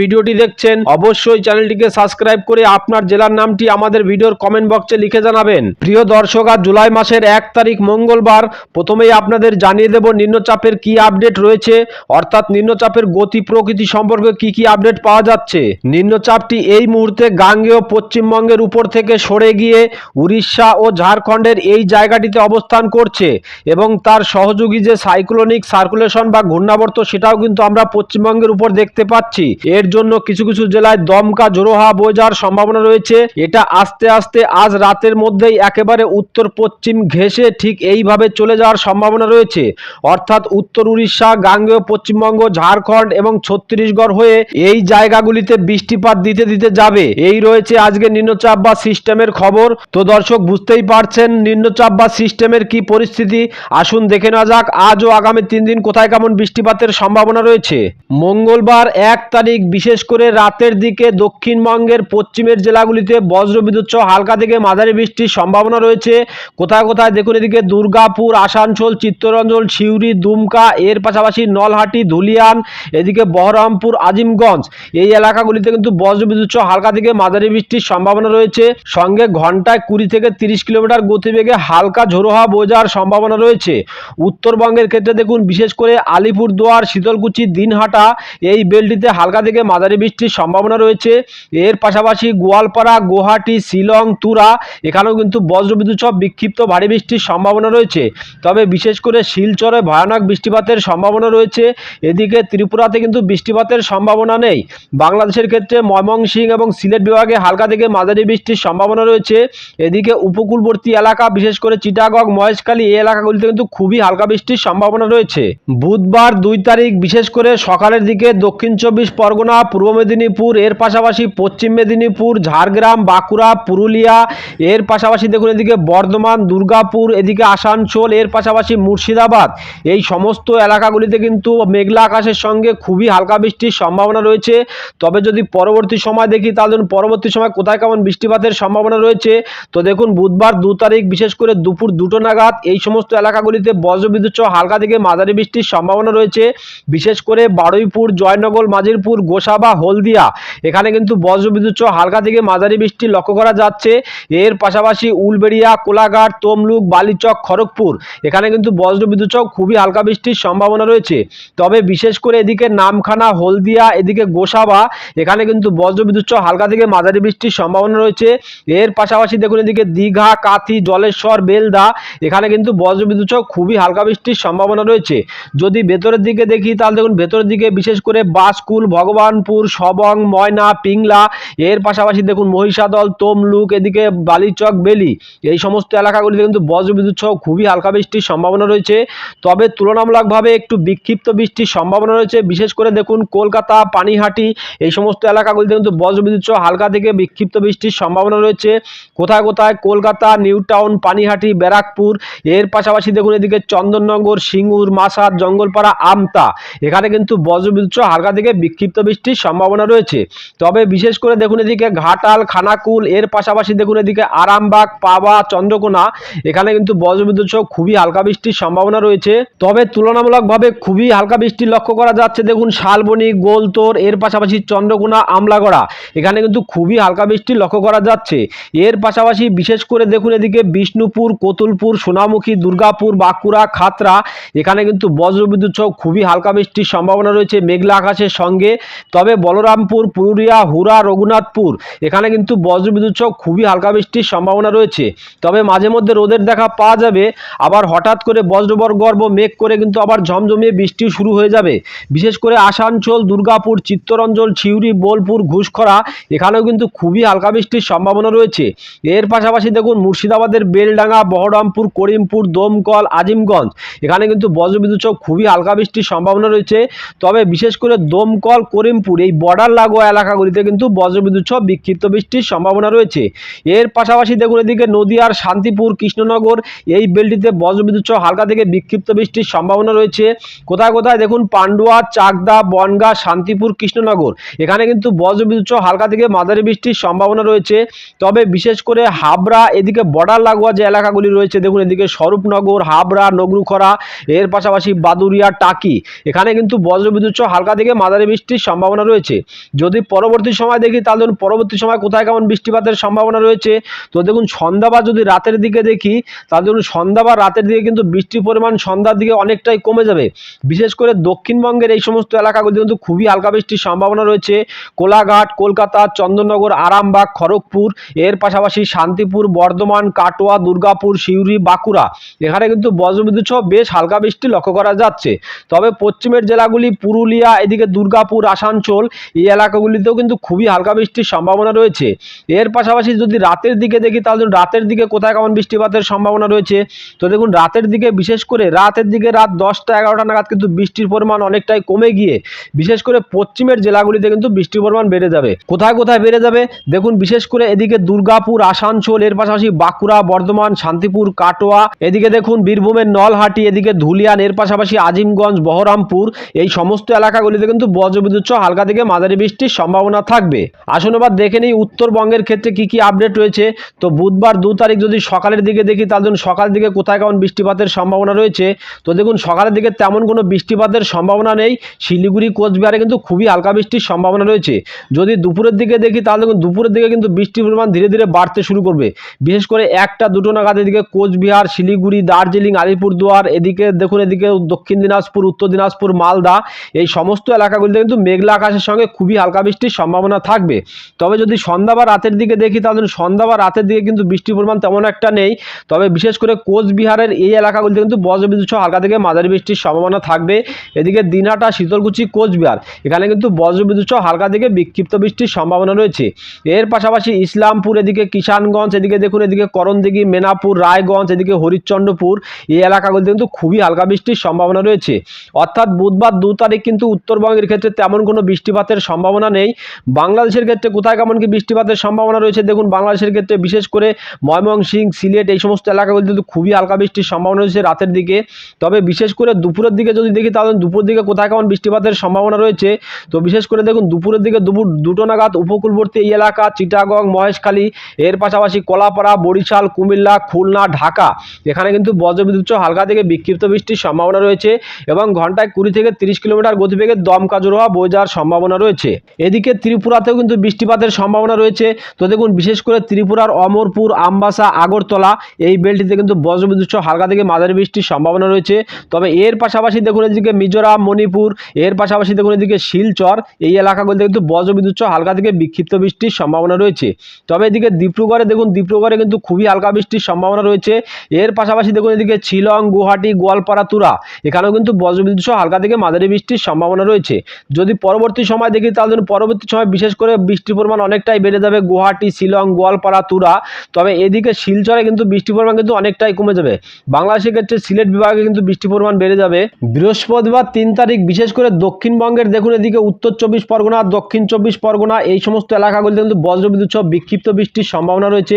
ভিডিওটি দেখছেন, অবশ্যই চ্যানেলটিকে সাবস্ক্রাইব করে আপনার জেলার নামটি আমাদের ভিডিওর কমেন্ট বক্সে লিখে জানাবেন। প্রিয় দর্শক, আজ জুলাই মাসের এক তারিখ মঙ্গলবার। প্রথমেই আপনাদের জানিয়ে দেব নিম্নচাপের কি আপডেট রয়েছে, অর্থাৎ নিম্নচাপের গতি প্রকৃতি সম্পর্কে কি কি আপডেট পাওয়া যাচ্ছে। নিম্নচাপটি এই মুহূর্তে গাঙ্গেয় পশ্চিমবঙ্গের উপর থেকে সরে গিয়ে উড়িষ্যা ও ঝাড়খণ্ডের এই জায়গাটিতে অবস্থান করছে এবং তার সহযোগী যে সাইক্লোনিক সার্কুলেশন বা ঘূর্ণাবর্ত, সেটাও কিন্তু আমরা পশ্চিমবঙ্গের উপর দেখতে পাচ্ছি। এর জন্য কিছু কিছু জেলায় দমকা জোরোহা যাওয়ার সম্ভাবনা রয়েছে। এটা আস্তে আস্তে আজ রাতের মধ্যেই একেবারে উত্তর পশ্চিম ঘেঁষে ঠিক এইভাবে চলে যাওয়ার সম্ভাবনা রয়েছে। অর্থাৎ উত্তর উড়িষ্যা, গাঙ্গেয়, পশ্চিমবঙ্গ, ঝাড়খণ্ড এবং ছত্তিশগড় হয়ে এই জায়গাগুলিতে বৃষ্টিপাত দিতে দিতে যাবে। এই রয়েছে আজকে নিম্নচাপ বা সিস্টেমের খবর। তো দর্শক, বুঝতেই পারছেন নিম্নচাপ বা সিস্টেমের কি পরিস্থিতি। আসুন দেখে নেওয়া যাক আজ ও আগামী তিন দিন কোথায় কেমন বৃষ্টিপাতের সম্ভাবনা রয়েছে। মঙ্গলবার এক তারিখ বিশেষ করে রাতের দিকে দক্ষিণবঙ্গের পশ্চিমের জেলাগুলিতে বজ্রবিদ্যুৎ সহ হালকা থেকে মাঝারি বৃষ্টির সম্ভাবনা রয়েছে। কোথায় কোথায় দেখুন এদিকে দুর্গাপুর, আসানসোল, চিত্তরঞ্জন, সিউড়ি, দুমকা, এর পাশাপাশি নলহাটি, ধুলিয়ান, এদিকে বহরমপুর, আজিমগঞ্জ। এই এলাকাগুলিতে কিন্তু বজ্রবিদ্যুৎ সহ হালকা থেকে মাঝারি বৃষ্টির সম্ভাবনা রয়েছে। সঙ্গে ঘন্টায় কুড়ি থেকে তিরিশ কিলোমিটার গতিবেগে হালকা ঝোড়োহা বোঝার সম্ভাবনা রয়েছে। উত্তরবঙ্গের ক্ষেত্রে দেখুন, বিশেষ করে আলিপুরদুয়ার, শীতলকুচি, দিনহাটা, এই বেলটিতে হালকা থেকে মাঝারি বৃষ্টির সম্ভাবনা রয়েছে। এর পাশাপাশি গোয়ালপাড়া, গুয়াহাটি, শিলং, তুরা, এখানেও কিন্তু বজ্রবিদ্যুৎ সহ বিক্ষিপ্ত ভারী বৃষ্টির সম্ভাবনা রয়েছে। তবে বিশেষ করে শিলচরে ভয়ানক বৃষ্টিপাতের সম্ভাবনা রয়েছে। এদিকে ত্রিপুরাতে কিন্তু বৃষ্টিপাতের সম্ভাবনা নেই। বাংলাদেশের ক্ষেত্রে ময়মনসিংহ এবং সিলেট বিভাগে হালকা থেকে মাঝারি বৃষ্টির সম্ভাবনা রয়েছে। এদিকে উপকূলবর্তী এলাকা, বিশেষ করে চিটাগং, মহেশখালী, এই এলাকাগুলিতে কিন্তু খুবই হালকা বৃষ্টির সম্ভাবনা রয়েছে। বুধবার দুই তারিখ, বিশেষ করে সকালের দিকে দক্ষিণ চব্বিশ পরগনা পূর্ব মেদিনীপুর, এর পাশাপাশি পশ্চিম মেদিনীপুর, ঝাড়গ্রাম, বাঁকুড়া, পুরুলিয়া, এর পাশাপাশি দেখুন এদিকে বর্ধমান, দুর্গাপুর, এদিকে আসানসোল, এর পাশাপাশি মুর্শিদাবাদ। এই সমস্ত এলাকাগুলিতে কিন্তু মেঘলা আকাশের সঙ্গে খুবই হালকা বৃষ্টির সম্ভাবনা রয়েছে। তবে যদি পরবর্তী সময় দেখি, তাহলে পরবর্তী সময় কোথায় কেমন বৃষ্টিপাতের সম্ভাবনা রয়েছে? তো দেখুন বুধবার দু তারিখ, বিশেষ করে দুপুর দুটো নাগাদ, এই সমস্ত এলাকাগুলিতে বজ্রবিদ্যুৎ হালকা থেকে মাঝারি বৃষ্টির সম্ভাবনা রয়েছে। বিশেষ করে বারুইপুর, জয়নগর মাজিরপুর গোসাবা হলদিয়া। এখানে কিন্তু বজ্রবিদ্যুৎ হালকা থেকে মাঝারি বৃষ্টি লক্ষ্য করা যাচ্ছে। এর পাশাপাশি উলবেড়িয়া, কোলাঘাট, তমলুক, বালিচক, খড়গপুর। এখানে কিন্তু বজ্রবিদ্যুৎ খুবই হালকা বৃষ্টির সম্ভাবনা রয়েছে। তবে বিশেষ করে এদিকে নামখানা, হলদিয়া, এদিকে গোসাবা এখানে কিন্তু বজ্রবিদ্যুৎ হালকা থেকে মাঝারি বৃষ্টির সম্ভাবনা রয়েছে। এর পাশাপাশি দেখুন এদিকে দীঘা, কাথি, জলেশ্বর, বেলদা, এখানে কিন্তু বজ্রবিদ্যুৎ খুবই হালকা বৃষ্টির সম্ভাবনা রয়েছে। যদি ভেতরের দিকে দেখি, তাহলে দেখুন ভেতরের দিকে বিশেষ করে বাসকুল ভগবানপুর, সবং, ময়না, পিংলা, এর পাশাপাশি দেখুন মহিষাদল, তমলুক, এদিকে বালিচক, বেলি। এই সমস্ত এলাকাগুলিতে কিন্তু বজ্রবিদ্যুৎ সহ খুবই হালকা বৃষ্টির সম্ভাবনা রয়েছে। তবে তুলনামূলকভাবে একটু বিক্ষিপ্ত বৃষ্টির সম্ভাবনা রয়েছে। বিশেষ করে দেখুন কলকাতা, পানিহাটি, এই সমস্ত এলাকাগুলিতে কিন্তু বজ্রবিদ্যুৎ সহ হালকা থেকে বিক্ষিপ্ত বৃষ্টির সম্ভাবনা রয়েছে। কোথায় কোথায়? কলকাতা নিউ টাউন পানিহাটি, ব্যারাকপুর, এর পাশাপাশি দেখুন এদিকে চন্দননগর, সিঙ্গুর মাসাদ জঙ্গলপাড়া, আমতা। এখানে কিন্তু বজ্রবিদ্যুৎ হালকা থেকে বিক্ষিপ্ত বৃষ্টির সম্ভাবনা রয়েছে। তবে বিশেষ করে দেখুন এদিকে ঘাটাল, খানাকুল, এর পাশাপাশি দেখুন এদিকে আরামবাগ, পাবা, চন্দ্রকোনা, এখানে কিন্তু বজ্রবিদ্যুৎ সহ খুবই হালকা বৃষ্টির সম্ভাবনা রয়েছে। তবে তুলনামূলকভাবে খুবই হালকা বৃষ্টি লক্ষ্য করা যাচ্ছে দেখুন শালবনি, গোলতোর, এর পাশাপাশি চন্দ্রকোনা, আমলাগড়া, এখানে কিন্তু খুবই হালকা বৃষ্টি লক্ষ্য করা যাচ্ছে। এর পাশাপাশি বিশেষ করে দেখুন এদিকে বিষ্ণুপুর, কোতুলপুর, সোনামুখী, দুর্গাপুর, বাঁকুড়া, খাতরা, এখানে কিন্তু বজ্রবিদ্যুৎ সহ খুবই হালকা বৃষ্টির সম্ভাবনা রয়েছে। মেঘলা আকাশের সঙ্গে তবে বলরামপুর, পুরুলিয়া হুরা রঘুনাথপুর, এখানে কিন্তু বজ্রবিদ্যুৎ সহ খুবই হালকা বৃষ্টির সম্ভাবনা রয়েছে। তবে মাঝে মধ্যে রোদের দেখা পাওয়া যাবে, আবার হঠাৎ করে বজ্রবর গর্ভ মেঘ করে কিন্তু আবার ঝমঝমিয়ে বৃষ্টি শুরু হয়ে যাবে। বিশেষ করে আসানসোল, দুর্গাপুর, চিত্তরঞ্জন ছিউড়ি বোলপুর, ঘুষখরা, এখানেও কিন্তু খুবই হালকা বৃষ্টির সম্ভাবনা রয়েছে। এর পাশাপাশি দেখুন মুর্শিদাবাদের বেলডাঙ্গা, বহরমপুর, করিমপুর, দমকল, আজিমগঞ্জ, এখানে কিন্তু বজ্রবিদ্যুৎ সহ খুবই হালকা বৃষ্টির সম্ভাবনা রয়েছে। তবে বিশেষ করে দমকল করিমপুর, এই বর্ডার লাগোয়া এলাকাগুলিতে কিন্তু বজ্রবিদ্যুৎ সহ বিক্ষিপ্ত বৃষ্টির সম্ভাবনা রয়েছে। এর পাশাপাশি দেখুন এদিকে নদিয়ার শান্তিপুর, কৃষ্ণনগর, এই বেলটিতে বজ্রবিদ্যুৎ সহ হালকা থেকে বিক্ষিপ্ত বৃষ্টির সম্ভাবনা রয়েছে। কোথায় কোথায় দেখুন পান্ডুয়া, চাকদা, বনগা, শান্তিপুর, কৃষ্ণনগর। এখানে কিন্তু বজ্রবিদ্যুৎ সহ হালকা থেকে মাঝারি বৃষ্টির সম্ভাবনা রয়েছে। তবে বিশেষ করে হাবড়া, এদিকে বর্ডার লাগোয়া যে এলাকাগুলি রয়েছে, দেখুন এদিকে স্বরূপনগর, হাবড়া, নগরুখরা, এর পাশাপাশি বাদুরিয়া, টাকি। এখানে কিন্তু বজ্রবিদ্যুৎ সহ হালকা থেকে মাঝারি বৃষ্টির সম্ভাবনা রয়েছে। যদি পরবর্তী সময় দেখি, তাহলে ধরুন পরবর্তী সময় কোথায় কেমন বৃষ্টিপাতের সম্ভাবনা রয়েছে? তো দেখুন, সন্ধ্যা বা যদি রাতের দিকে দেখি, তাহলে ধরুন সন্ধ্যা বা রাতের দিকে কিন্তু বৃষ্টির পরিমাণ সন্ধ্যার দিকে অনেকটাই কমে যাবে। বিশেষ করে দক্ষিণবঙ্গের এই সমস্ত এলাকাগুলি কিন্তু খুবই হালকা বৃষ্টির সম্ভাবনা রয়েছে। কোলাঘাট, কলকাতা, চন্দননগর, আরামবাগ, খড়গপুর, এর পাশাপাশি শান্তিপুর, বর্ধমান, কাটোয়া, দুর্গাপুর, সিউড়ি, বাঁকুড়া। এখানে কিন্তু বজ্রবিদ্যুৎ সহ বেশ হালকা বৃষ্টি লক্ষ্য করা যাচ্ছে। তবে পশ্চিমের জেলাগুলি পুরুলিয়া, এদিকে দুর্গাপুর আসানসোল এই এলাকাগুলিতেও কিন্তু খুবই হালকা বৃষ্টির সম্ভাবনা রয়েছে। এর পাশাপাশি যদি রাতের দিকে দেখি, তাহলে রাতের দিকে কোথায় কেমন বৃষ্টিপাতের সম্ভাবনা রয়েছে? তো দেখুন, রাতের দিকে বিশেষ করে রাতের দিকে রাত দশটা এগারোটা নাগাদ কিন্তু বৃষ্টির পরিমাণ অনেকটাই কমে গিয়ে, বিশেষ করে পশ্চিমের জেলাগুলিতে কিন্তু বৃষ্টির পরিমাণ বেড়ে যাবে। কোথায় কোথায় বেড়ে যাবে? দেখুন, বিশেষ করে এদিকে দুর্গাপুর, আসানসোল, এর পাশাপাশি বাঁকুড়া, বর্ধমান, শান্তিপুর, কাটোয়া, এদিকে দেখুন বীরভূমের নলহাটি, এদিকে ধুলিয়ান, এর পাশাপাশি আজিমগঞ্জ, বহরমপুর, এই সমস্ত এলাকাগুলিতে কিন্তু বজ্রবিদ্যুৎ হালকা থেকে মাঝারি বৃষ্টির সম্ভাবনা থাকবে। আসুন এবার দেখে নিই উত্তরবঙ্গের ক্ষেত্রে কি কি আপডেট রয়েছে। তো বুধবার দু তারিখ যদি সকালের দিকে দেখি, তাহলে দেখুন সকালের দিকে কোথায় কেমন বৃষ্টিপাতের সম্ভাবনা রয়েছে। তো দেখুন সকালের দিকে তেমন কোনো বৃষ্টিপাতের সম্ভাবনা নেই। শিলিগুড়ি, কোচবিহারে কিন্তু খুবই হালকা বৃষ্টির সম্ভাবনা রয়েছে। যদি দুপুরের দিকে দেখি, তাহলে দেখুন দুপুরের দিকে কিন্তু বৃষ্টির পরিমাণ ধীরে ধীরে বাড়তে শুরু করবে। বিশেষ করে একটা দুটো নাগাদ এদিকে কোচবিহার, শিলিগুড়ি, দার্জিলিং, আলিপুরদুয়ার, এদিকে দেখুন এদিকে দক্ষিণ দিনাজপুর, উত্তর দিনাজপুর, মালদা, এই সমস্ত এলাকাগুলিতে কিন্তু মেঘলা আকাশের সঙ্গে খুবই হালকা বৃষ্টির সম্ভাবনা থাকবে। তবে যদি সন্ধ্যা বা রাতের দিকে দেখি, তাহলে সন্ধ্যা বা রাতের দিকে কিন্তু বৃষ্টির পরিমাণ তেমন একটা নেই। তবে বিশেষ করে কোচবিহারের এই এলাকাগুলিতে কিন্তু বজ্রবিদ্যুৎ সহ হালকা থেকে মাঝারি বৃষ্টির সম্ভাবনা থাকবে। এদিকে দিনহাটা শীতলকুচি, কোচবিহার, এখানে কিন্তু বজ্রবিদ্যুৎ সহ হালকা থেকে বিক্ষিপ্ত বৃষ্টির সম্ভাবনা রয়েছে। এর পাশাপাশি ইসলামপুর, এদিকে কিষানগঞ্জ, এদিকে দেখুন, এদিকে করণদিঘি, মেনাপুর, রায়গঞ্জ, এদিকে হরিশ্চন্দ্রপুর, এই এলাকাগুলিতে কিন্তু খুবই হালকা বৃষ্টির সম্ভাবনা রয়েছে। অর্থাৎ বুধবার দু তারিখ কিন্তু উত্তরবঙ্গের ক্ষেত্রে তেমন কোনো বৃষ্টিপাতের সম্ভাবনা নেই। বাংলাদেশের ক্ষেত্রে কোথায় কেমন কি বৃষ্টিপাতের সম্ভাবনা রয়েছে দেখুন, বাংলাদেশের ক্ষেত্রে বিশেষ করে ময়মনসিং সিলেট এই সমস্ত এলাকাগুলিতে কিন্তু খুবই হালকা বৃষ্টির সম্ভাবনা রয়েছে রাতের দিকে। তবে বিশেষ করে দুপুরের দিকে যদি দেখি তাহলে দুপুর দিকে কোথায় কেমন বৃষ্টিপাতের সম্ভাবনা রয়েছে? তো বিশেষ করে দেখুন, দুপুরের দিকে দুপুর দুটো নাগাদ উপকূলবর্তী এই এলাকা, চিটাগং, মহেশখালী, এর পাশাপাশি কলাপাড়া, বরিশাল, কুমিল্লা, খুলনা, ঢাকা, এখানে কিন্তু বজ্রবিদ্যুৎ হালকা থেকে বিক্ষিপ্ত বৃষ্টির সম্ভাবনা রয়েছে এবং ঘন্টায় কুড়ি থেকে তিরিশ কিলোমিটার গতিবেগে দমকা জোড়া বয়ে যাওয়ার সম্ভাবনা রয়েছে। এদিকে ত্রিপুরাতেও কিন্তু বৃষ্টিপাতের সম্ভাবনা রয়েছে। তো দেখুন, বিশেষ করে ত্রিপুরার অমরপুর, আমবাসা, আগরতলা এই বেলটিতে কিন্তু বজ্রবিদ্যুৎ হালকা থেকে মাঝারি বৃষ্টির সম্ভাবনা রয়েছে। তবে এর পাশাপাশি দেখুন, এদিকে মিজোরাম, মণিপুর, এর পাশাপাশি দেখুন, এদিকে শিলচর এই এলাকাগুলিতে কিন্তু বজ্রবিদ্যুৎ হালকা থেকে বিক্ষিপ্ত বৃষ্টির সম্ভাবনা রয়েছে। তবে এদিকে ডিব্রুগড়ে দেখুন, ডিব্রুগড়ে কিন্তু খুবই হালকা বৃষ্টির সম্ভাবনা রয়েছে। এর পাশাপাশি দেখুন, এদিকে শিলং, গুয়াহাটি, গোয়ালপাড়া, তুরা এখানেও কিন্তু বজ্রবিদ্যুৎ হালকা থেকে মাঝারি বৃষ্টির সম্ভাবনা রয়েছে। যদি পরবর্তী সময় দেখি তাহলে দেখুন পরবর্তী সময় বিশেষ করে বৃষ্টির পরিমাণ অনেকটাই বেড়ে যাবে। গুয়াহাটি, শিলং, গোয়ালপাড়া, তুরা। তবে এদিকে শিলচরে কিন্তু বৃষ্টির পরিমাণ কিন্তু অনেকটাই কমে যাবে। বাংলাদেশের ক্ষেত্রে সিলেট বিভাগে কিন্তু বৃষ্টির পরিমাণ বেড়ে যাবে। বৃহস্পতিবার তিন তারিখ, বিশেষ করে দক্ষিণবঙ্গের দেখুন এদিকে উত্তর চব্বিশ পরগনা, দক্ষিণ চব্বিশ পরগনা, এই সমস্ত এলাকাগুলিতে কিন্তু বজ্রবিদ্যুৎ সহ বিক্ষিপ্ত বৃষ্টির সম্ভাবনা রয়েছে।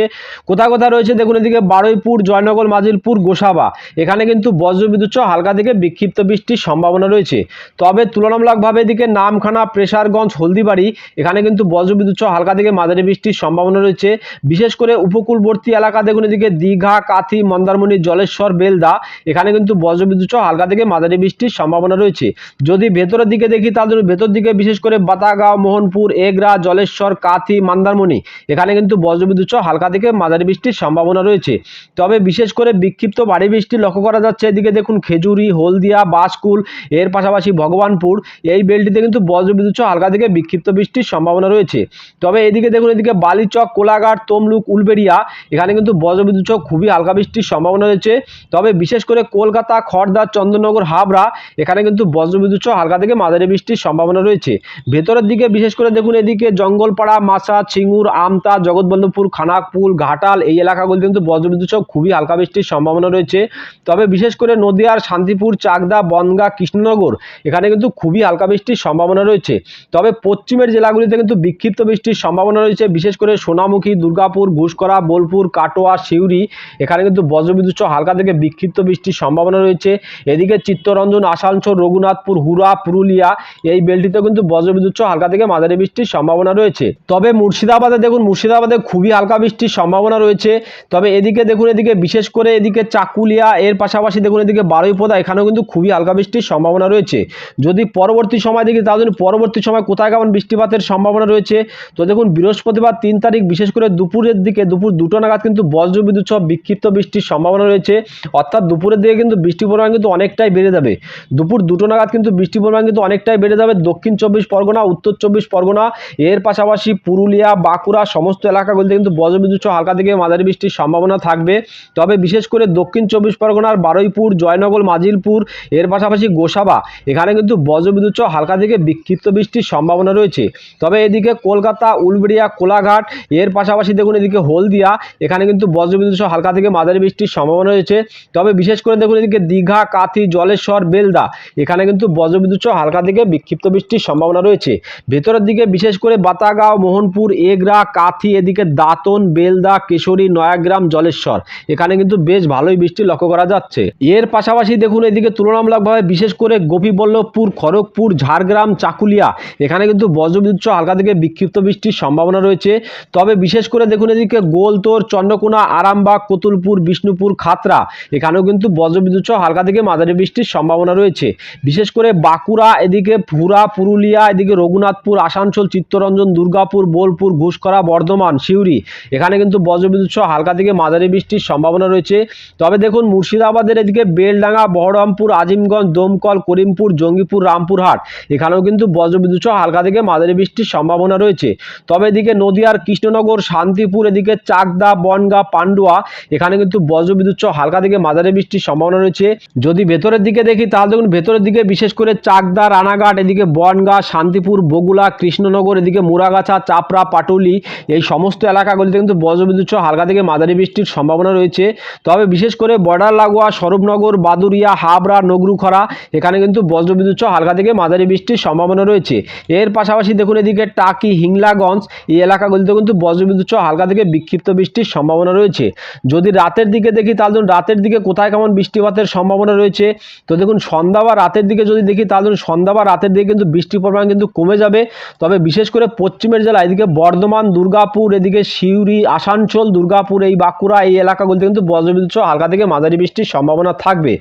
কোথায় কোথায় রয়েছে দেখুন এদিকে বারুইপুর, জয়নগর, মাজিলপুর, গোসাবা। এখানে কিন্তু বজ্রবিদ্যুৎ সহ হালকা থেকে বিক্ষিপ্ত বৃষ্টির সম্ভাবনা রয়েছে। তবে তুলনামূলকভাবে এদিকে নামখানা প্রেসারগঞ্জ, হলদিবাড়ি, এখানে কিন্তু বজ্রবিদ্যুৎ সহ হালকা থেকে মাঝারি বৃষ্টির সম্ভাবনা রয়েছে। বিশেষ করে উপকূলবর্তী এলাকা দেখুন, এদিকে দীঘা, কাথি, মন্দারমণি, জলেশ্বর, বেলদা, এখানে কিন্তু বজ্রবিদ্যুৎ সহ হালকা থেকে মাঝারি বৃষ্টির সম্ভাবনা রয়েছে। যদি ভেতরের দিকে দেখি, তাহলে ভেতর দিকে বিশেষ করে বাতাগাঁও, মোহনপুর, এগরা, জলেশ্বর, কাথি, মন্দারমণি, এখানে কিন্তু বজ্রবিদ্যুৎ সহ হালকা থেকে মাঝারি বৃষ্টির সম্ভাবনা রয়েছে। তবে বিশেষ করে বিক্ষিপ্ত ভারী বৃষ্টি লক্ষ্য করা যাচ্ছে, এদিকে দেখুন খেজুরি, হলদিয়া বাসকুল এর পাশাপাশি ভগবানপুর, এই বেলটিতে কিন্তু বজ্রবিদ্যুৎ সহ হালকা থেকে বিক্ষিপ্ত বৃষ্টির সম্ভাবনা রয়েছে। তবে এদিকে দেখুন, এদিকে বালিচক, কোলাঘাট, তমলুক, উলবেড়িয়া, এখানে কিন্তু বজ্রবিদ্যুৎ সহ খুবই হালকা বৃষ্টির সম্ভাবনা রয়েছে। তবে বিশেষ করে কলকাতা খড়দা চন্দননগর হাবড়া, এখানে কিন্তু বজ্রবিদ্যুৎ সহ হালকা থেকে মাঝারি বৃষ্টির সম্ভাবনা রয়েছে। ভেতরের দিকে বিশেষ করে দেখুন, এদিকে জঙ্গলপাড়া মাসা ছিঙ্গুর, আমতা, জগৎবল্লভপুর খানাকপুল ঘাটাল এই এলাকাগুলিতে কিন্তু বজ্রবিদ্যুৎ সহ খুবই হালকা বৃষ্টির সম্ভাবনা রয়েছে। তবে বিশেষ করে নদিয়ার শান্তিপুর, চাকদা, বনগা, কৃষ্ণনগর, এখানে কিন্তু খুবই হালকা বৃষ্টির সম্ভাবনা সম্ভাবনা রয়েছে। তবে পশ্চিমের জেলাগুলিতে কিন্তু বিক্ষিপ্ত বৃষ্টির সম্ভাবনা রয়েছে। বিশেষ করে সোনামুখী, দুর্গাপুর ঘুষকরা বোলপুর, কাটোয়া, সিউড়ি এখানে কিন্তু বজ্রবিদ্যুৎ হালকা থেকে বিক্ষিপ্ত বৃষ্টির সম্ভাবনা রয়েছে। এদিকে চিত্তরঞ্জন, আসানসোল, রঘুনাথপুর হুরা পুরুলিয়া এই বেলটিতেও কিন্তু বজ্রবিদ্যুৎ হালকা থেকে মাঝারি বৃষ্টির সম্ভাবনা রয়েছে। তবে মুর্শিদাবাদে দেখুন, মুর্শিদাবাদে খুবই হালকা বৃষ্টির সম্ভাবনা রয়েছে। তবে এদিকে দেখুন, এদিকে বিশেষ করে এদিকে চাকুলিয়া, এর পাশাপাশি দেখুন, এদিকে বারুইপোদা এখানেও কিন্তু খুবই হালকা বৃষ্টির সম্ভাবনা রয়েছে। যদি পরবর্তী সময় দেখি, তাহলে পরবর্তী সময় কোথায় কেমন বৃষ্টিপাতের সম্ভাবনা রয়েছে? তো দেখুন, বৃহস্পতিবার তিন তারিখ, বিশেষ করে দুপুরের দিকে, দুপুর দুটো নাগাদ কিন্তু বজ্রবিদ্যুৎ সহ বিক্ষিপ্ত বৃষ্টির সম্ভাবনা রয়েছে। অর্থাৎ দুপুরের দিকে কিন্তু বৃষ্টির পরিমাণ কিন্তু অনেকটাই বেড়ে যাবে। দুপুর দুটো নাগাদ কিন্তু বৃষ্টির পরিমাণ কিন্তু অনেকটাই বেড়ে যাবে। দক্ষিণ চব্বিশ পরগনা, উত্তর চব্বিশ পরগনা, এর পাশাপাশি পুরুলিয়া, বাঁকুড়া সমস্ত এলাকাগুলিতে কিন্তু বজ্রবিদ্যুৎ সহ হালকা থেকে মাঝারি বৃষ্টির সম্ভাবনা থাকবে। তবে বিশেষ করে দক্ষিণ চব্বিশ পরগনার বারুইপুর, জয়নগর, মাজিলপুর, এর পাশাপাশি গোসাবা, এখানে কিন্তু বজ্রবিদ্যুৎ সহ হালকা থেকে বিক্ষিপ্ত বৃষ্টির সম্ভাবনা রয়েছে। তবে এদিকে কলকাতা, উলবেড়িয়া, কোলাঘাট, এর পাশাপাশি দেখুন এদিকে হলদিয়া, এখানে কিন্তু বজ্রবিদ্যুৎ সহ হালকা থেকে মাঝারি বৃষ্টির সম্ভাবনা রয়েছে। তবে বিশেষ করে দেখুন এদিকে দীঘা, কাথি, জলেশ্বর, বেলদা, এখানে কিন্তু বজ্রবিদ্যুৎ সহ হালকা থেকে বিক্ষিপ্ত বৃষ্টির সম্ভাবনা রয়েছে। ভেতরের দিকে বিশেষ করে বাতাগাঁও, মোহনপুর, এগরা, কাথি, এদিকে দাঁতন, বেলদা, কেশরী, নয়াগ্রাম, জলেশ্বর, এখানে কিন্তু বেশ ভালোই বৃষ্টি লক্ষ্য করা যাচ্ছে। এর পাশাপাশি দেখুন এদিকে তুলনামূলকভাবে বিশেষ করে গোপীবল্লভপুর, খড়গপুর, ঝাড়গ্রাম চাকুলিয়া। এখানে কিন্তু বজ্রবিদ্যুৎ হালকা থেকে বিক্ষিপ্ত বৃষ্টির সম্ভাবনা রয়েছে। তবে বিশেষ করে দেখুন এদিকে গোলতোর, চন্দ্রকোনা, আরামবাগ, কতুলপুর, বিষ্ণুপুর, খাতরা। এখানেও কিন্তু বজ্রবিদ্যুৎ হালকা থেকে মাঝারি বৃষ্টির সম্ভাবনা রয়েছে। বিশেষ করে বাঁকুড়া, এদিকে ফুরা পুরুলিয়া, এদিকে রঘুনাথপুর, আসানসোল, চিত্তরঞ্জন, দুর্গাপুর, বোলপুর ঘুষকরা বর্ধমান, সিউড়ি। এখানে কিন্তু বজ্রবিদ্যুৎ হালকা থেকে মাঝারি বৃষ্টির সম্ভাবনা রয়েছে। তবে দেখুন মুর্শিদাবাদের এদিকে বেলডাঙ্গা, বহরমপুর, আজিমগঞ্জ, দমকল, করিমপুর, জঙ্গিপুর, রামপুরহাট। এখানেও কিন্তু বজ্রবিদ্যুৎ সহ হালকা থেকে মাঝারি বৃষ্টির সম্ভাবনা রয়েছে। তবে এদিকে নদিয়ার কৃষ্ণনগর, শান্তিপুর, এদিকে চাকদা, বনগা, পান্ডুয়া, এখানে কিন্তু বজ্রবিদ্যুৎ সহ হালকা থেকে মাঝারি বৃষ্টির সম্ভাবনা রয়েছে। যদি ভেতরের দিকে দেখি, তাহলে দেখুন ভেতরের দিকে বিশেষ করে চাকদা, রানাঘাট, এদিকে বনগা, শান্তিপুর বগুলা কৃষ্ণনগর, এদিকে মুরাগাছা চাপড়া, পাটুলি, এই সমস্ত এলাকাগুলিতে কিন্তু বজ্রবিদ্যুৎ সহ হালকা থেকে মাঝারি বৃষ্টির সম্ভাবনা রয়েছে। তবে বিশেষ করে বর্ডার লাগোয়া, স্বরূপনগর, বাদুরিয়া, হাবড়া, নগরুখরা, এখানে কিন্তু বজ্রবিদ্যুৎ সহ হালকা থেকে মাঝারি বৃষ্টির সম্ভাবনা রয়েছে। এর পাশাপাশি দেখুন এদিকে টাকি, হিংলাগঞ্জ, এই এলাকাগুলিতে কিন্তু বজ্রবিদ্যুৎ সহ হালকা থেকে বিক্ষিপ্ত বৃষ্টির সম্ভাবনা রয়েছে। যদি রাতের দিকে দেখি তাহলে ধরুন রাতের দিকে কোথায় কেমন বৃষ্টিপাতের সম্ভাবনা রয়েছে? তো দেখুন সন্ধ্যা বা রাতের দিকে যদি দেখি তাহলে ধরুন সন্ধ্যা বা রাতের দিকে কিন্তু বৃষ্টির পরিমাণ কিন্তু কমে যাবে। তবে বিশেষ করে পশ্চিমের জেলা এদিকে বর্ধমান, দুর্গাপুর, এদিকে সিউড়ি, আসানসোল, দুর্গাপুর, এই বাঁকুড়া, এই এলাকাগুলিতে কিন্তু বজ্রবিদ্যুৎ সহ হালকা থেকে মাঝারি বৃষ্টির সম্ভাবনা থাকবে।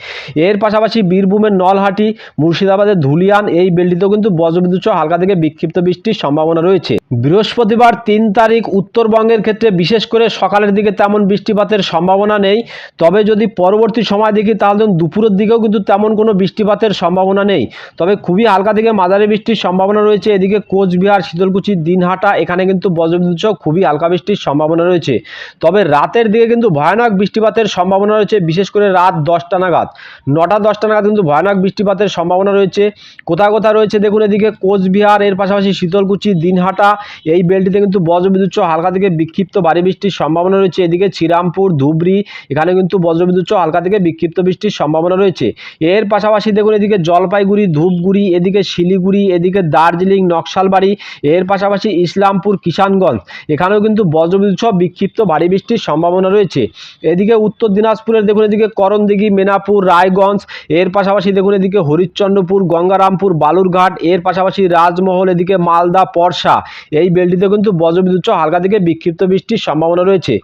এর পাশাপাশি বীরভূমের নলহাটি, মুর্শিদাবাদের ধুলিয়ান, এই বেলটিতেও কিন্তু বজ্রবিদ্যুৎ সহ হালকা থেকে বিক্ষিপ্ত বৃষ্টির সম্ভাবনা রয়েছে। বৃহস্পতিবার তিন তারিখ উত্তরবঙ্গের ক্ষেত্রে বিশেষ করে সকালের দিকে তেমন বৃষ্টিপাতের সম্ভাবনা নেই। তবে যদি পরবর্তী সময় দেখি, তাহলে দুপুরের দিকেও কিন্তু তেমন কোনো বৃষ্টিপাতের সম্ভাবনা নেই। তবে খুবই হালকা থেকে মাঝারি বৃষ্টির সম্ভাবনা রয়েছে। এদিকে কোচবিহার, শীতলকুচি, দিনহাটা, এখানে কিন্তু বজ্রবিদ্যুৎ সহ খুবই হালকা বৃষ্টির সম্ভাবনা রয়েছে। তবে রাতের দিকে কিন্তু ভয়ানক বৃষ্টিপাতের সম্ভাবনা রয়েছে, বিশেষ করে রাত দশটা নাগাদ। নটা দশটা নাগাদ কিন্তু ভয়ানক বৃষ্টিপাতের সম্ভাবনা রয়েছে। কোথায় কোথায় রয়েছে দেখুন এদিকে কোচবিহার, এর পাশাপাশি শীতলকুচি, দিনহাটা, এই বেলটিতে কিন্তু বজ্রবিদ্যুৎ সহ হালকা থেকে বিক্ষিপ্ত ভারী বৃষ্টির সম্ভাবনা রয়েছে। এদিকে শ্রীরামপুর, ধুবড়ি, এখানে কিন্তু বজ্রবিদ্যুৎ সহ হালকা থেকে বিক্ষিপ্ত বৃষ্টির সম্ভাবনা রয়েছে। এর পাশাপাশি দেখুন এদিকে জলপাইগুড়ি, ধূপগুড়ি, এদিকে শিলিগুড়ি, এদিকে দার্জিলিং, নকশালবাড়ি, এর পাশাপাশি ইসলামপুর, কিষানগঞ্জ। এখানেও কিন্তু বজ্রবিদ্যুৎ সহ বিক্ষিপ্ত ভারী বৃষ্টির সম্ভাবনা রয়েছে। এদিকে উত্তর দিনাজপুরের দেখুন এদিকে করণদিঘি, মেনাপুর, রায়গঞ্জ, এর পাশাপাশি দেখুন এদিকে হরিশ্চন্দ্রপুর, গঙ্গারামপুর, বালুরঘাট এর পাশাপাশি রাজমহল এদিকে মালদা, পরশা, এই বেলটিতে কিন্তু বজ্রবিদ্যুৎ হালকা থেকে বিক্ষিপ্ত বৃষ্টির সম্ভাবনা রয়েছে।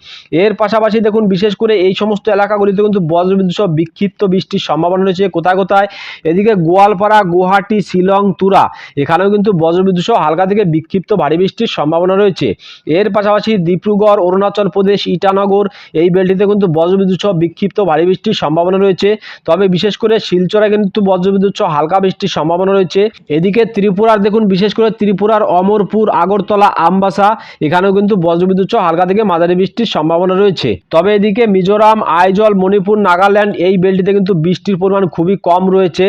এর পাশাপাশি দেখুন, বিশেষ করে এই সমস্ত এলাকাগুলিতে কিন্তু বজ্রবিদ্যুৎ সহ বিক্ষিপ্ত বৃষ্টির সম্ভাবনা রয়েছে কোথায় কোথায়? এদিকে গোয়ালপাড়া, গুয়াহাটি, শিলং, তুরা, এখানেও কিন্তু বজ্রবিদ্যুৎ সহ হালকা থেকে বিক্ষিপ্ত ভারী বৃষ্টির সম্ভাবনা রয়েছে। এর পাশাপাশি ডিব্রুগড়, অরুণাচল প্রদেশ, ইটানগর, এই বেলটিতে কিন্তু বজ্রবিদ্যুৎ সহ বিক্ষিপ্ত ভারী বৃষ্টির সম্ভাবনা রয়েছে। তবে বিশেষ করে শিলচরে কিন্তু বজ্রবিদ্যুৎ হালকা বৃষ্টির সম্ভাবনা রয়েছে। এদিকে ত্রিপুরার দেখুন, বিশেষ করে ত্রিপুরার অমরপুর, আগরতলা, আমবাসা, এখানেও কিন্তু বজ্রবিদ্যুৎ সহ হালকা থেকে মাঝারি বৃষ্টির সম্ভাবনা রয়েছে। তবে এদিকে মিজোরাম, আইজল, মণিপুর, নাগাল্যান্ড এই বেলটিতে কিন্তু বৃষ্টির পরিমাণ খুবই কম রয়েছে।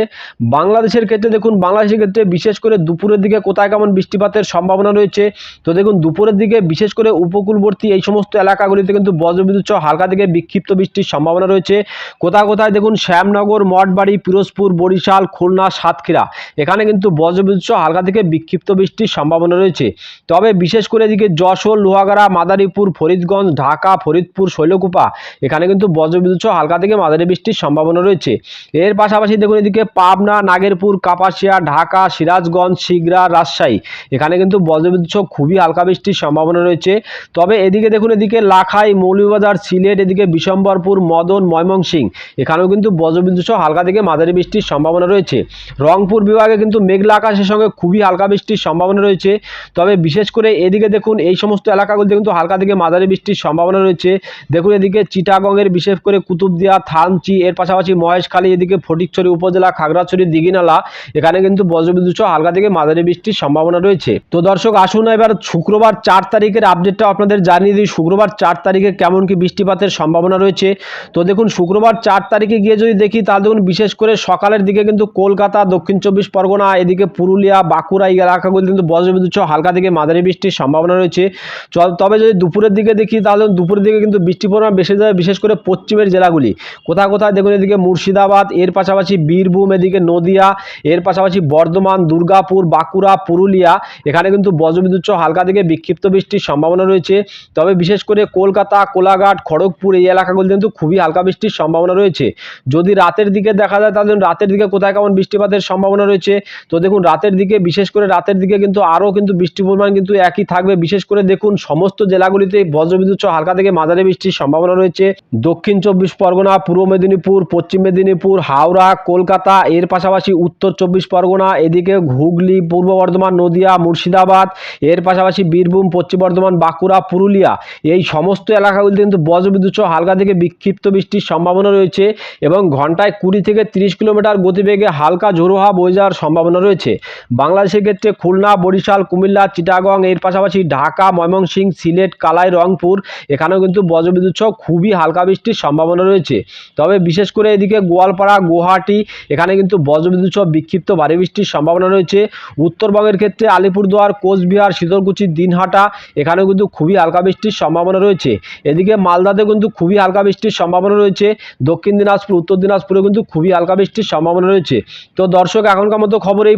বাংলাদেশের ক্ষেত্রে দেখুন, বাংলাদেশের ক্ষেত্রে বিশেষ করে দুপুরের দিকে কোথায় কেমন বৃষ্টিপাতের সম্ভাবনা রয়েছে, তো দেখুন, দুপুরের দিকে বিশেষ করে উপকূলবর্তী এই সমস্ত এলাকাগুলিতে কিন্তু বজ্রবিদ্যুৎ সহ হালকা থেকে বিক্ষিপ্ত বৃষ্টির সম্ভাবনা রয়েছে। কোথায় কোথায় দেখুন, শ্যামনগর, মঠবাড়ি, পিরোজপুর, বরিশাল, খুলনা, সাতক্ষীরা, এখানে কিন্তু বজ্র বজ্রবিদ্যুৎ সহ হালকা থেকে বিক্ষিপ্ত বৃষ্টির সম্ভাবনা রয়েছে। তবে বিশেষ করে এদিকে যশোর, লোহাগাড়া, মাদারীপুর, ফরিদগঞ্জ, ঢাকা, ফরিদপুর, শৈলকুপা, এখানে কিন্তু বজ্রবিদ্যুৎ হালকা থেকে মাঝারি বৃষ্টির সম্ভাবনা রয়েছে। এর পাশাপাশি দেখুন এদিকে পাবনা, নাগেরপুর, কাপাসিয়া, ঢাকা, সিরাজগঞ্জ, শিগরা, রাজশাহী, এখানে কিন্তু বজ্রবিদ্যুৎ সহ খুবই হালকা বৃষ্টির সম্ভাবনা রয়েছে। তবে এদিকে দেখুন এদিকে লাখাই, মৌলভীবাজার, সিলেট, এদিকে বিশম্বরপুর, মদন, ময়মনসিংহ, এখানেও কিন্তু বজ্রবিদ্যুৎ হালকা থেকে মাঝারি বৃষ্টির সম্ভাবনা রয়েছে। রংপুর বিভাগে কিন্তু মেঘলা আকাশের সঙ্গে খুবই হালকা বৃষ্টির সম্ভাবনা রয়েছে। তবে বিশেষ করে এদিকে দেখুন, এই সমস্ত এলাকাগুলিতে কিন্তু হালকা থেকে মাঝারি বৃষ্টির সম্ভাবনা রয়েছে। দেখুন এদিকে চিটাগংয়ের বিশেষ করে কুতুবদিয়া, থানচি, এর পাশাপাশি মহেশখালী, এদিকে ফটিকছড়ি উপজেলা, খাগড়াছড়ি, দিঘিনালা, এখানে কিন্তু বজ্রবিদ্যুৎ হালকা থেকে মাঝারি বৃষ্টির সম্ভাবনা রয়েছে। তো দর্শক, আসুন এবার শুক্রবার চার তারিখের আপডেটটা আপনাদের জানিয়ে দিই। শুক্রবার চার তারিখে কেমন কি বৃষ্টিপাতের সম্ভাবনা রয়েছে? তো দেখুন, শুক্রবার চার তারিখে গিয়ে যদি দেখি, তাহলে দেখুন বিশেষ করে সকালের দিকে কিন্তু কলকাতা, দক্ষিণ চব্বিশ পরগনা, এদিকে পুরুলিয়া, বাঁকুড়া, এই এলাকাগুলি কিন্তু বজ্রবিদ্যুৎ সহ হালকা থেকে মাঝারি বৃষ্টির সম্ভাবনা রয়েছে। তবে যদি দুপুরের দিকে দেখি, তাহলে দুপুরের দিকে কিন্তু বৃষ্টির পরিমাণ বেশি যাবে, বিশেষ করে পশ্চিমের জেলাগুলি। কোথায় কোথায় দেখুন এদিকে মুর্শিদাবাদ, এর পাশাপাশি বীরভূম, এদিকে নদিয়া, এর পাশাপাশি বর্ধমান, দুর্গাপুর, বাঁকুড়া, পুরুলিয়া, এখানে কিন্তু বজ্রবিদ্যুৎ সহ হালকা থেকে বিক্ষিপ্ত বৃষ্টির সম্ভাবনা রয়েছে। তবে বিশেষ করে কলকাতা, কোলাঘাট, খড়গপুর, এই এলাকাগুলিতে কিন্তু খুবই হালকা বৃষ্টির সম্ভাবনা রয়েছে। যদি রাতের দিকে দেখা যায়, তাহলে রাতের দিকে কোথায় কেমন বৃষ্টিপাতের সম্ভাবনা রয়েছে? তো দেখুন রাতের দিকে, বিশেষ করে রাতের দিকে কিন্তু আরও কিন্তু বৃষ্টির পরিমাণ কিন্তু একই থাকবে। বিশেষ করে দেখুন, সমস্ত জেলাগুলিতে বজ্রবিদ্যুৎ সহ হালকা থেকে মাঝারি বৃষ্টির সম্ভাবনা রয়েছে। দক্ষিণ চব্বিশ পরগনা, পূর্ব মেদিনীপুর, পশ্চিম মেদিনীপুর, হাওড়া, কলকাতা, এর পাশাপাশি উত্তর চব্বিশ পরগনা, এদিকে হুগলি, পূর্ব বর্ধমান, নদিয়া, মুর্শিদাবাদ, এর পাশাপাশি বীরভূম, পশ্চিম বর্ধমান, বাঁকুড়া, পুরুলিয়া, এই সমস্ত এলাকাগুলিতে কিন্তু বজ্রবিদ্যুৎ সহ হালকা থেকে বিক্ষিপ্ত বৃষ্টির সম্ভাবনা রয়েছে এবং ঘন্টায় কুড়ি থেকে তিরিশ কিলোমিটার গতিবেগে হালকা হাওয়া বয়ে যাওয়ার সম্ভাবনা রয়েছে। বাংলাদেশের ক্ষেত্রে খুলনা, বরিশাল, কুমিল্লা, চিটাগং, এর পাশাপাশি ঢাকা, ময়মনসিংহ, সিলেট, কালাই, রংপুর, এখানেও কিন্তু বজ্রবিদ্যুৎ সহ খুবই হালকা বৃষ্টির সম্ভাবনা রয়েছে। তবে বিশেষ করে এদিকে গোয়ালপাড়া, গুয়াহাটি, এখানে কিন্তু বজ্রবিদ্যুৎ সহ বিক্ষিপ্ত ভারী বৃষ্টির সম্ভাবনা রয়েছে। উত্তরবঙ্গের ক্ষেত্রে আলিপুরদুয়ার, কোচবিহার শীতলকুচি দিনহাটা, এখানেও কিন্তু খুবই হালকা বৃষ্টির সম্ভাবনা রয়েছে। এদিকে মালদাতে কিন্তু খুবই হালকা বৃষ্টির সম্ভাবনা রয়েছে। দক্ষিণ দিনাজপুর, উত্তর দিনাজপুরে কিন্তু খুবই হালকা বৃষ্টির সম্ভাবনা রয়েছে। তো দর্শক, এখনকার মতো খবর এই